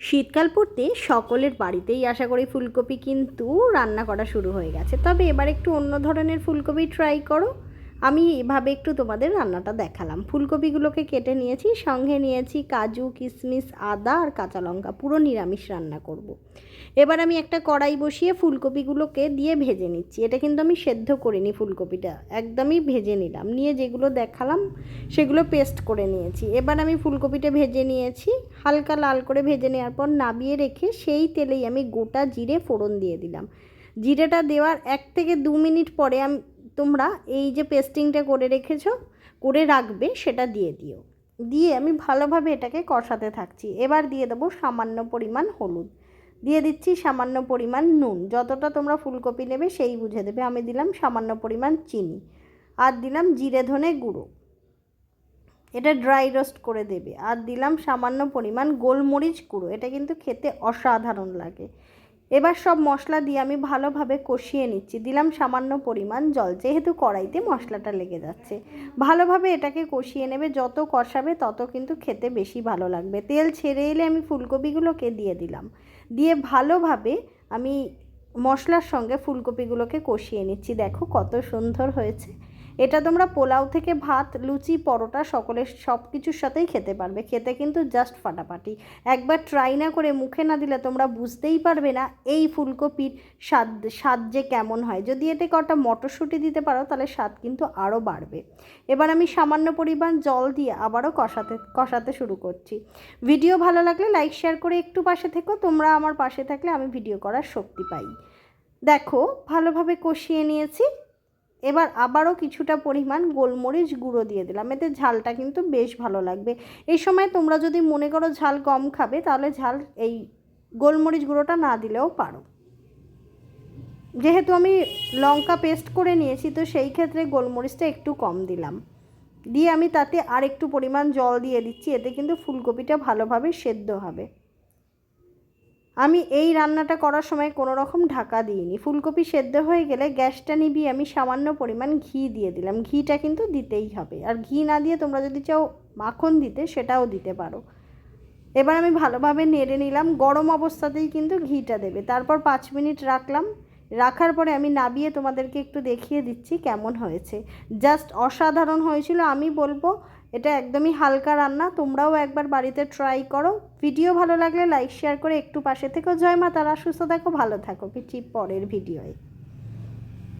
শীতকাল পড়তে সকলের বাড়িতেই আশা করি ফুলকপি কিন্তু রান্না করা শুরু হয়ে গেছে। তবে এবার একটু অন্য ধরনের ফুলকপি ট্রাই করো। আমি এভাবে একটু তোমাদের রান্নাটা দেখালাম। ফুলকপিগুলোকে কেটে নিয়েছি, সঙ্গে নিয়েছি কাজু কিশমিশ আদা আর কাঁচা লঙ্কা, পুরো নিরামিষ রান্না করব। এবার আমি একটা কড়াই বসিয়ে ফুলকপিগুলোকে দিয়ে ভেজে নিচ্ছি। এটা কিন্তু আমি সেদ্ধ করিনি ফুলকপিটা, একদমই ভেজে নিলাম। নিয়ে যেগুলো দেখালাম, সেগুলো পেস্ট করে নিয়েছি। এবার আমি ফুলকপিটা ভেজে নিয়েছি। হালকা লাল করে ভেজে নেওয়ার পর নাবিয়ে রেখে সেই তেলেই আমি গোটা জিরে ফোড়ন দিয়ে দিলাম। জিরেটা দেওয়ার এক থেকে দু মিনিট পরে আমি তোমরা এই যে পেস্টিংটা করে রেখেছো, করে রাখবে, সেটা দিয়ে দিও। দিয়ে আমি ভালোভাবে এটাকে কষাতে থাকছি। এবার দিয়ে দেবো সামান্য পরিমাণ হলুদ। দিয়ে দিচ্ছি সামান্য পরিমাণ নুন। যতটা তোমরা ফুলকপি নেবে, সেই বুঝে দেবে। আমি দিলাম সামান্য পরিমাণ চিনি। আর দিলাম জিরে ধনে গুঁড়ো। এটা ড্রাই রোস্ট করে দেবে। আর দিলাম সামান্য পরিমাণ গোলমরিচ গুঁড়ো। এটা কিন্তু খেতে অসাধারণ লাগে। এবার সব মশলা দিয়ে আমি ভালোভাবে কষিয়ে নিচ্ছি। দিলাম সামান্য পরিমাণ জল, যেহেতু কড়াইতে মশলাটা লেগে যাচ্ছে। ভালোভাবে এটাকে কষিয়ে নেবে, যত কষাবে তত কিন্তু খেতে বেশি ভালো লাগবে। তেল ছেড়ে এলে আমি ফুলকপিগুলোকে দিয়ে দিলাম। দিয়ে ভালোভাবে আমি মশলার সঙ্গে ফুলকপিগুলোকে কষিয়ে নিচ্ছি। দেখো কত সুন্দর হয়েছে। এটা তোমরা পোলাও থেকে ভাত, লুচি, পরোটা সকলের সব কিছুর সাথেই খেতে পারবে। খেতে কিন্তু জাস্ট ফাটাফাটি। একবার ট্রাই না করে মুখে না দিলে তোমরা বুঝতেই পারবে না এই ফুলকপির স্বাদ স্বাদ যে কেমন হয়। যদি এতে কটা মটরশুঁটি দিতে পারো, তাহলে স্বাদ কিন্তু আরও বাড়বে। এবার আমি সামান্য পরিমাণ জল দিয়ে আবারও কষাতে কষাতে শুরু করছি। ভিডিও ভালো লাগলে লাইক শেয়ার করে একটু পাশে থেকো। তোমরা আমার পাশে থাকলে আমি ভিডিও করার শক্তি পাই। দেখো, ভালোভাবে কষিয়ে নিয়েছি। এবার আবারও কিছুটা পরিমাণ গোলমরিচ গুঁড়ো দিয়ে দিলাম। এতে ঝালটা কিন্তু বেশ ভালো লাগবে। এই সময় তোমরা যদি মনে করো ঝাল কম খাবে, তাহলে ঝাল এই গোলমরিচ গুঁড়োটা না দিলেও পারো। যেহেতু আমি লঙ্কা পেস্ট করে নিয়েছি, তো সেই ক্ষেত্রে গোলমরিচটা একটু কম দিলাম। দিয়ে আমি তাতে আর একটু পরিমাণ জল দিয়ে দিচ্ছি, এতে কিন্তু ফুলকপিটা ভালোভাবে সেদ্ধ হবে। আমি এই রান্নাটা করার সময় কোনো রকম ঢাকা দিইনি। ফুলকপি সেদ্ধ হয়ে গেলে গ্যাসটা নিবিয়ে আমি সামান্য পরিমাণ ঘি দিয়ে দিলাম। ঘিটা কিন্তু দিতেই হবে। আর ঘি না দিয়ে তোমরা যদি চাও মাখন দিতে, সেটাও দিতে পারো। এবার আমি ভালোভাবে নেড়ে নিলাম। গরম অবস্থাতেই কিন্তু ঘিটা দেবে। তারপর পাঁচ মিনিট রাখলাম। রাখার পরে আমি নাবিয়ে তোমাদেরকে একটু দেখিয়ে দিচ্ছি কেমন হয়েছে। জাস্ট অসাধারণ হয়েছিল, আমি বলব, এটা একদমই হালকা রান্না, তোমরাও একবার বাড়িতে ট্রাই করো। ভিডিও ভালো লাগলে লাইক শেয়ার করে একটু পাশে থেকো জয় মা তারা, সুস্থ থাকো, ভালো থাকো পিছি পরের ভিডিওয়ে